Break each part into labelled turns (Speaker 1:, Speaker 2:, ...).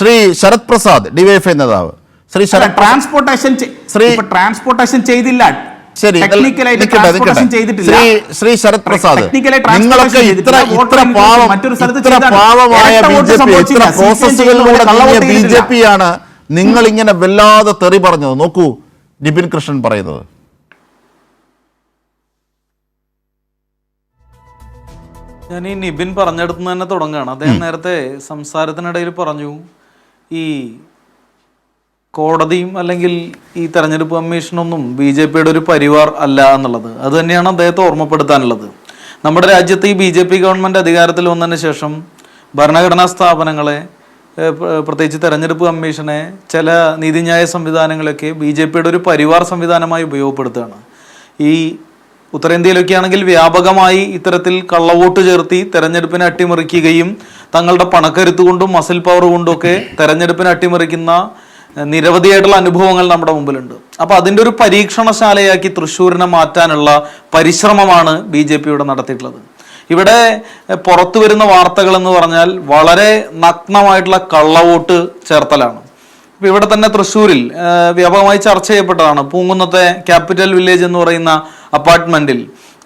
Speaker 1: Shri Sarath Prasad DYFI നേതാവ്. Shri Sarath
Speaker 2: transportation
Speaker 1: Shri-
Speaker 2: transportation ചെയ്തില്ല.
Speaker 1: ശരി
Speaker 2: ടെക്നിക്കലായിട്ട് ട്രാൻസ്പോർട്ടേഷൻ ചെയ്തിട്ടില്ല.
Speaker 1: ശ്രീ ശ്രീ ശരത് പ്രസാദ് നിങ്ങളൊക്കെ
Speaker 2: ട്രാൻസ്പോർട്ടേഷൻ
Speaker 1: ഇത്ര. ഇത്ര പാവം
Speaker 2: മറ്റൊരു സ്ഥലത്ത്
Speaker 1: ഇത്ര
Speaker 2: ചെയ്താണ്.
Speaker 1: പാവമായ ബി ജെ പി ഇത്ര പ്രോസസ്സുകളിലൂടെ നീങ്ങിയ ബി ജെ പി ആണ് നിങ്ങൾ ഇങ്ങനെ വല്ലാതെ തെറി പറഞ്ഞത്. നോക്കൂ നിബിൻ കൃഷ്ണൻ പറയുന്നത്.
Speaker 3: ഞാൻ ഈ നിബിൻ പറഞ്ഞെടുത്ത് തന്നെ തുടങ്ങുകയാണ്. അദ്ദേഹം നേരത്തെ സംസാരത്തിനിടയിൽ പറഞ്ഞു. ഈ കോടതിയും അല്ലെങ്കിൽ ഈ തെരഞ്ഞെടുപ്പ് കമ്മീഷനൊന്നും ബി ജെ പിയുടെ ഒരു പരിവാർ അല്ല എന്നുള്ളത്. അത് തന്നെയാണ് അദ്ദേഹത്തെ ഓർമ്മപ്പെടുത്താനുള്ളത്. നമ്മുടെ രാജ്യത്ത് ഈ ബി ജെ പി ഗവൺമെന്റ് അധികാരത്തിൽ വന്നതിന് ശേഷം ഭരണഘടനാ സ്ഥാപനങ്ങളെ പ്രത്യേകിച്ച് തെരഞ്ഞെടുപ്പ് കമ്മീഷനെ ചില നീതിന്യായ സംവിധാനങ്ങളൊക്കെ ബി ജെ പിയുടെ ഒരു പരിവാർ സംവിധാനമായി ഉപയോഗപ്പെടുത്തുകയാണ്. ഈ ഉത്തരേന്ത്യയിലൊക്കെ ആണെങ്കിൽ വ്യാപകമായി ഇത്തരത്തിൽ കള്ളവോട്ട് ചേർത്തി തെരഞ്ഞെടുപ്പിനെ അട്ടിമറിക്കുകയും തങ്ങളുടെ പണക്കരുത്ത് കൊണ്ടും മസിൽ പവർ കൊണ്ടും ഒക്കെ തെരഞ്ഞെടുപ്പിനെ അട്ടിമറിക്കുന്ന നിരവധിയായിട്ടുള്ള അനുഭവങ്ങൾ നമ്മുടെ മുമ്പിലുണ്ട്. അപ്പോൾ അതിന്റെ ഒരു പരീക്ഷണശാലയാക്കി തൃശ്ശൂരിനെ മാറ്റാനുള്ള പരിശ്രമമാണ് ബി ജെ പിയുടെ നടത്തിയിട്ടുള്ളത്. ഇവിടെ പുറത്തു വരുന്ന വാർത്തകൾ എന്ന് പറഞ്ഞാൽ വളരെ നഗ്നമായിട്ടുള്ള കള്ളവോട്ട് ചേർത്തലാണ്. ഇവിടെ തന്നെ തൃശ്ശൂരിൽ വ്യാപകമായി ചർച്ച ചെയ്യപ്പെട്ടതാണ് പൂങ്കുന്നത്തെ ക്യാപിറ്റൽ വില്ലേജ് എന്ന് പറയുന്ന അപ്പാർട്ട്മെന്റിൽ.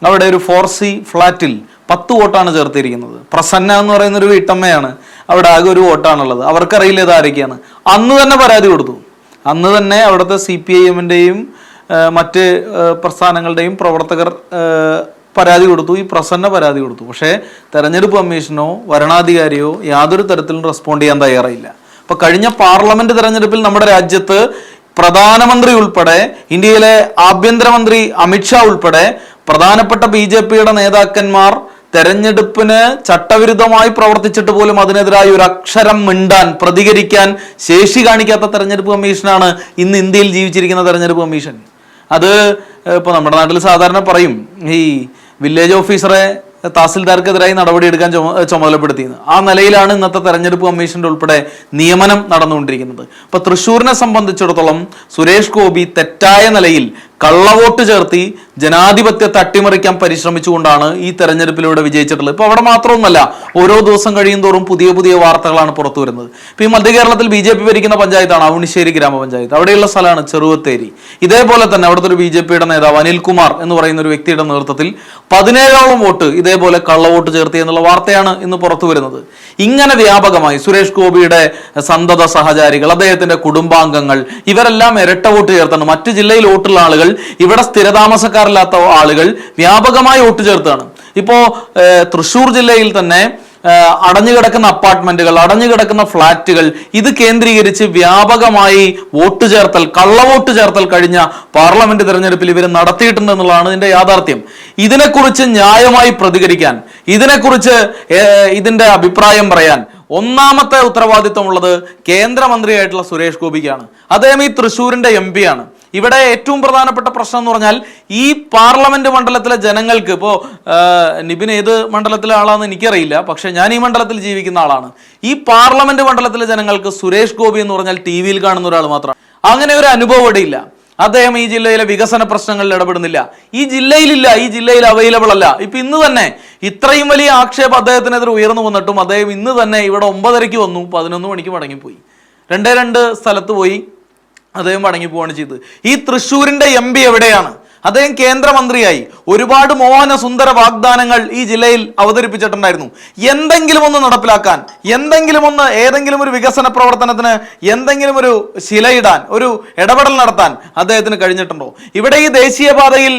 Speaker 3: അവിടെ ഒരു ഫോർ സി ഫ്ലാറ്റിൽ പത്ത് വോട്ടാണ് ചേർത്തിരിക്കുന്നത്. പ്രസന്ന എന്ന് പറയുന്ന ഒരു വീട്ടമ്മയാണ് അവിടെ ആകെ ഒരു വോട്ടാണുള്ളത്. അവർക്കറിയില്ല ഇത് ആരൊക്കെയാണ്. അന്ന് തന്നെ പരാതി കൊടുത്തു. അന്ന് തന്നെ അവിടുത്തെ സി പി ഐ എമ്മിന്റെയും മറ്റ് പ്രസ്ഥാനങ്ങളുടെയും പ്രവർത്തകർ പരാതി കൊടുത്തു. ഈ പ്രസന്ന പരാതി കൊടുത്തു. പക്ഷേ തെരഞ്ഞെടുപ്പ് കമ്മീഷനോ വരണാധികാരിയോ യാതൊരു തരത്തിലും റെസ്പോണ്ട് ചെയ്യാൻ തയ്യാറായില്ല. അപ്പൊ കഴിഞ്ഞ പാർലമെന്റ് തെരഞ്ഞെടുപ്പിൽ നമ്മുടെ രാജ്യത്ത് പ്രധാനമന്ത്രി ഉൾപ്പെടെ ഇന്ത്യയിലെ ആഭ്യന്തരമന്ത്രി അമിത്ഷാ ഉൾപ്പെടെ പ്രധാനപ്പെട്ട ബി ജെ പിയുടെ നേതാക്കന്മാർ തെരഞ്ഞെടുപ്പിന് ചട്ടവിരുദ്ധമായി പ്രവർത്തിച്ചിട്ട് പോലും അതിനെതിരായി ഒരു അക്ഷരം മിണ്ടാൻ പ്രതികരിക്കാൻ ശേഷി കാണിക്കാത്ത തെരഞ്ഞെടുപ്പ് കമ്മീഷനാണ് ഇന്ന് ഇന്ത്യയിൽ ജീവിച്ചിരിക്കുന്ന തെരഞ്ഞെടുപ്പ് കമ്മീഷൻ. അത് ഇപ്പോൾ നമ്മുടെ നാട്ടിൽ സാധാരണ പറയും ഈ വില്ലേജ് ഓഫീസറെ തഹസിൽദാർക്കെതിരായി നടപടിയെടുക്കാൻ ചുമ ചുമതലപ്പെടുത്തിയത് ആ നിലയിലാണ് ഇന്നത്തെ തെരഞ്ഞെടുപ്പ് കമ്മീഷന്റെ ഉൾപ്പെടെ നിയമനം നടന്നുകൊണ്ടിരിക്കുന്നത്. അപ്പൊ തൃശ്ശൂരിനെ സംബന്ധിച്ചിടത്തോളം സുരേഷ് ഗോപി തെറ്റായ നിലയിൽ കള്ളവോട്ട് ചേർത്തി ജനാധിപത്യത്തെ അട്ടിമറിക്കാൻ പരിശ്രമിച്ചുകൊണ്ടാണ് ഈ തെരഞ്ഞെടുപ്പിലൂടെ വിജയിച്ചിട്ടുള്ളത്. ഇപ്പൊ അവിടെ മാത്രമൊന്നുമല്ല ഓരോ ദിവസം കഴിയും തോറും പുതിയ പുതിയ വാർത്തകളാണ് പുറത്തു വരുന്നത്. ഇപ്പൊ ഈ മധ്യ കേരളത്തിൽ ബി ജെ പി ഭരിക്കുന്ന പഞ്ചായത്താണ് അവണിശ്ശേരി ഗ്രാമപഞ്ചായത്ത്. അവിടെയുള്ള സ്ഥലമാണ് ചെറുവത്തേരി. ഇതേപോലെ തന്നെ അവിടുത്തെ ഒരു ബി ജെ പിയുടെ നേതാവ് അനിൽകുമാർ എന്ന് പറയുന്ന ഒരു വ്യക്തിയുടെ നേതൃത്വത്തിൽ പതിനേഴോളം വോട്ട് ഇതേപോലെ കള്ളവോട്ട് ചേർത്തി എന്നുള്ള വാർത്തയാണ് ഇന്ന് പുറത്തു വരുന്നത്. ഇങ്ങനെ വ്യാപകമായി സുരേഷ് ഗോപിയുടെ സന്തത സഹചാരികൾ അദ്ദേഹത്തിന്റെ കുടുംബാംഗങ്ങൾ ഇവരെല്ലാം ഇരട്ട വോട്ട് ചേർത്താണ് മറ്റു ജില്ലയിൽ വോട്ടുള്ള ആളുകൾ ഇവിടെ സ്ഥിരതാമസക്കാരില്ലാത്ത ആളുകൾ വ്യാപകമായി വോട്ട് ചേർത്താണ് ഇപ്പോ ഏഹ്, തൃശൂർ ജില്ലയിൽ തന്നെ അടഞ്ഞു കിടക്കുന്ന അപ്പാർട്ട്മെന്റുകൾ അടഞ്ഞു കിടക്കുന്ന ഫ്ളാറ്റുകൾ ഇത് കേന്ദ്രീകരിച്ച് വ്യാപകമായി വോട്ട് ചേർത്തൽ കള്ളവോട്ട് ചേർത്തൽ കഴിഞ്ഞ പാർലമെന്റ് തെരഞ്ഞെടുപ്പിൽ ഇവർ നടത്തിയിട്ടുണ്ട് എന്നുള്ളതാണ് ഇതിന്റെ യാഥാർത്ഥ്യം. ഇതിനെക്കുറിച്ച് ന്യായമായി പ്രതികരിക്കാൻ ഇതിനെക്കുറിച്ച് ഇതിന്റെ അഭിപ്രായം പറയാൻ ഒന്നാമത്തെ ഉത്തരവാദിത്വമുള്ളത് കേന്ദ്രമന്ത്രിയായിട്ടുള്ള സുരേഷ് ഗോപിക്കാണ്. അദ്ദേഹം ഈ തൃശ്ശൂരിന്റെ എം ആണ്. ഇവിടെ ഏറ്റവും പ്രധാനപ്പെട്ട പ്രശ്നം എന്ന് പറഞ്ഞാൽ ഈ പാർലമെന്റ് മണ്ഡലത്തിലെ ജനങ്ങൾക്ക് ഇപ്പോൾ നിബിൻ ഏത് മണ്ഡലത്തിലെ ആളാണെന്ന് എനിക്കറിയില്ല പക്ഷെ ഞാൻ ഈ മണ്ഡലത്തിൽ ജീവിക്കുന്ന ആളാണ്. ഈ പാർലമെന്റ് മണ്ഡലത്തിലെ ജനങ്ങൾക്ക് സുരേഷ് ഗോപി എന്ന് പറഞ്ഞാൽ ടി വിയിൽ കാണുന്ന ഒരാൾ മാത്രമാണ് അങ്ങനെ ഒരു അനുഭവം ഇവിടെയില്ല അദ്ദേഹം ഈ ജില്ലയിലെ വികസന പ്രശ്നങ്ങളിൽ ഇടപെടുന്നില്ല. ഈ ജില്ലയിലില്ല ഈ ജില്ലയിൽ അവൈലബിൾ അല്ല. ഇപ്പൊ ഇന്ന് തന്നെ ഇത്രയും വലിയ ആക്ഷേപം അദ്ദേഹത്തിനെതിരെ ഉയർന്നു വന്നിട്ടും അദ്ദേഹം ഇന്ന് തന്നെ ഇവിടെ ഒമ്പതരയ്ക്ക് വന്നു പതിനൊന്ന് മണിക്ക് മടങ്ങിപ്പോയി. രണ്ടേ രണ്ട് സ്ഥലത്ത് പോയി. അദ്ദേഹം മടങ്ങി പോവാണ് ചെയ്തത്. ഈ തൃശ്ശൂരിന്റെ എം പി എവിടെയാണ്? അദ്ദേഹം കേന്ദ്രമന്ത്രിയായി. ഒരുപാട് മോഹന സുന്ദര വാഗ്ദാനങ്ങൾ ഈ ജില്ലയിൽ അവതരിപ്പിച്ചിട്ടുണ്ടായിരുന്നു. എന്തെങ്കിലും ഒന്ന് നടപ്പിലാക്കാൻ എന്തെങ്കിലും ഒന്ന് ഏതെങ്കിലും ഒരു വികസന പ്രവർത്തനത്തിന് എന്തെങ്കിലും ഒരു ശിലയിടാൻ ഒരു ഇടപെടൽ നടത്താൻ അദ്ദേഹത്തിന് കഴിഞ്ഞിട്ടുണ്ടോ? ഇവിടെ ഈ ദേശീയപാതയിൽ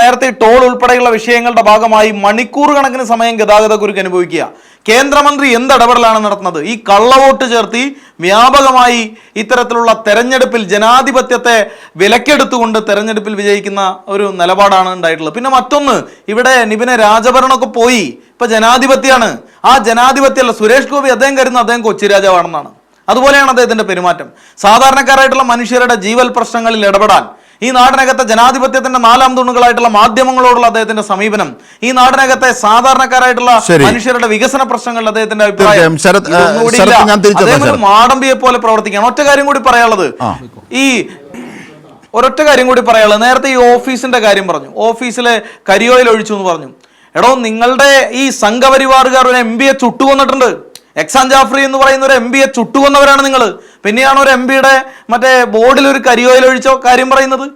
Speaker 3: നേരത്തെ ടോൾ ഉൾപ്പെടെയുള്ള വിഷയങ്ങളുടെ ഭാഗമായി മണിക്കൂർ കണക്കിന് സമയം ഗതാഗത കുരുക്ക് അനുഭവിക്കുക. കേന്ദ്രമന്ത്രി എന്ത് ഇടപെടലാണ് നടത്തുന്നത്? ഈ കള്ളവോട്ട് ചേർത്തി വ്യാപകമായി ഇത്തരത്തിലുള്ള തെരഞ്ഞെടുപ്പിൽ ജനാധിപത്യത്തെ വിലക്കെടുത്തുകൊണ്ട് തെരഞ്ഞെടുപ്പിൽ വിജയിക്കുന്ന ഒരു നിലപാടാണ് ഉണ്ടായിട്ടുള്ളത്. പിന്നെ മറ്റൊന്ന് ഇവിടെ നിബിനെ രാജഭരണമൊക്കെ പോയി. ഇപ്പൊ ജനാധിപത്യമാണ്. ആ ജനാധിപത്യമല്ല സുരേഷ് ഗോപി അദ്ദേഹം കരുതുന്ന അദ്ദേഹം കൊച്ചി രാജാവാണെന്നാണ്. അതുപോലെയാണ് അദ്ദേഹത്തിന്റെ പെരുമാറ്റം. സാധാരണക്കാരായിട്ടുള്ള മനുഷ്യരുടെ ജീവൽ പ്രശ്നങ്ങളിൽ ഇടപെടാൻ ഈ നാടിനകത്തെ ജനാധിപത്യത്തിന്റെ നാലാം തൂണുകളായിട്ടുള്ള മാധ്യമങ്ങളോടുള്ള അദ്ദേഹത്തിന്റെ സമീപനം ഈ നാടിനകത്തെ സാധാരണക്കാരായിട്ടുള്ള മനുഷ്യരുടെ വികസന പ്രശ്നങ്ങളിൽ അദ്ദേഹത്തിന്റെ അദ്ദേഹം ഒരു മാടമ്പിയെ പോലെ പ്രവർത്തിക്കുകയാണ്. ഒറ്റ കാര്യം കൂടി പറയാനുള്ളത്. ഈ ഒരൊറ്റ കാര്യം കൂടി പറയാനുള്ളത്. നേരത്തെ ഈ ഓഫീസിന്റെ കാര്യം പറഞ്ഞു. ഓഫീസിലെ കരിയോയിൽ ഒഴിച്ചു എന്ന് പറഞ്ഞു. എടോ നിങ്ങളുടെ ഈ സംഘപരിവാറുകാർ ഒരു എം പിയെ ചുട്ടുകൊന്നിട്ടുണ്ട്. എക്സാൻ ജാഫ്രി എന്ന് പറയുന്ന ഒരു എം പിയെ ചുട്ടുകൊന്നവരാണ് നിങ്ങൾ പിന്നെയാണ് ഒരു എം പിയുടെ മറ്റേ ബോർഡിൽ ഒരു കരിയോയിൽ ഒഴിച്ചോ കാര്യം പറയുന്നത്?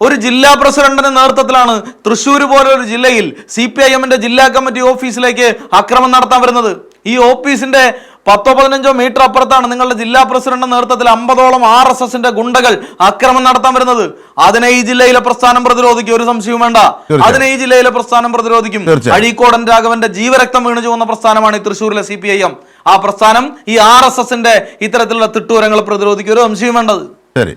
Speaker 3: ഒരു ജില്ലാ പ്രസിഡന്റിന്റെ നേതൃത്വത്തിലാണ് തൃശ്ശൂർ പോലെ ഒരു ജില്ലയിൽ സി പി ഐ എമ്മിന്റെ ജില്ലാ കമ്മിറ്റി ഓഫീസിലേക്ക് ആക്രമണം നടത്താൻ വരുന്നത്. ഈ ഓഫീസിന്റെ പത്തോ പതിനഞ്ചോ മീറ്റർ അപ്പുറത്താണ് നിങ്ങളുടെ ജില്ലാ പ്രസിഡന്റ് നേതൃത്വത്തിൽ അമ്പതോളം ആർ എസ് എസിന്റെ ഗുണ്ടകൾ ആക്രമണം നടത്താൻ വരുന്നത്. അതിനെ ഈ ജില്ലയിലെ പ്രസ്ഥാനം പ്രതിരോധിക്കും. ഒരു സംശയവും വേണ്ട. അതിനെ ഈ ജില്ലയിലെ പ്രസ്ഥാനം പ്രതിരോധിക്കും. അഴീക്കോടൻ രാഘവന്റെ ജീവരക്തം വീണു പോകുന്ന പ്രസ്ഥാനമാണ് ഈ തൃശ്ശൂരിലെ സി പി ഐ എം. ആ പ്രസ്ഥാനം ഈ ആർ എസ് എസിന്റെ ഇത്തരത്തിലുള്ള തിട്ടൂരങ്ങൾ പ്രതിരോധിക്കും. ഒരു സംശയം വേണ്ടത്.
Speaker 1: ശരി.